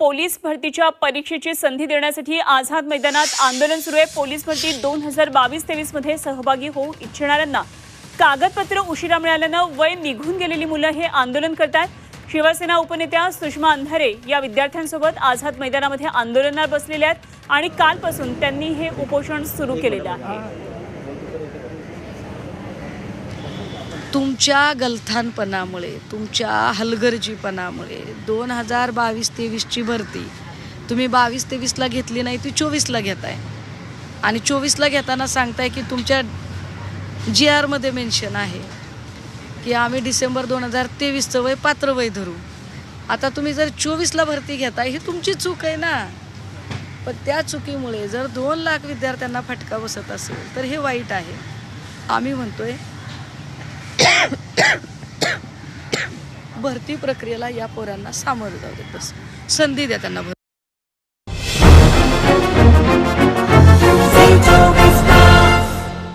Police भरतीच्या परीक्षेची संधी देण्यासाठी आझाद मैदानात आंदोलन सुरू आहे. पोलीस भरती दोन हजार बावीस तेवीसमध्ये सहभागी होऊ इच्छिणाऱ्यांना कागदपत्र उशिरा मिळाल्यानं वय निघून गेलेली मुलं हे आंदोलन करतात शिवसेना उपनेत्या सुषमा अंधारे या विद्यार्थ्यांसोबत आझाद मैदानामध्ये आंदोलनात बसलेल्या आहेत आणि कालपासून त्यांनी हे उपोषण सुरू केलेलं आहे. तुमच्या गलथानपणामुळे तुमच्या हलगर्जीपणामुळे दोन हजार बावीस तेवीसची भरती तुम्ही बावीस तेवीसला घेतली नाही ती चोवीसला घेताय. आणि चोवीसला घेताना सांगताय की तुमच्या जी आरमध्ये मेन्शन आहे की आम्ही डिसेंबर दोन हजार तेवीसचं वय पात्र वय धरू. आता तुम्ही जर चोवीसला भरती घेताय ही तुमची चूक आहे ना. पण त्या चुकीमुळे जर दोन लाख विद्यार्थ्यांना फटका बसत असेल तर हे वाईट आहे. आम्ही म्हणतोय भरती प्रक्रियेला या पोरांना सामोरं जाऊ देत बस. संधी द्या त्यांना भर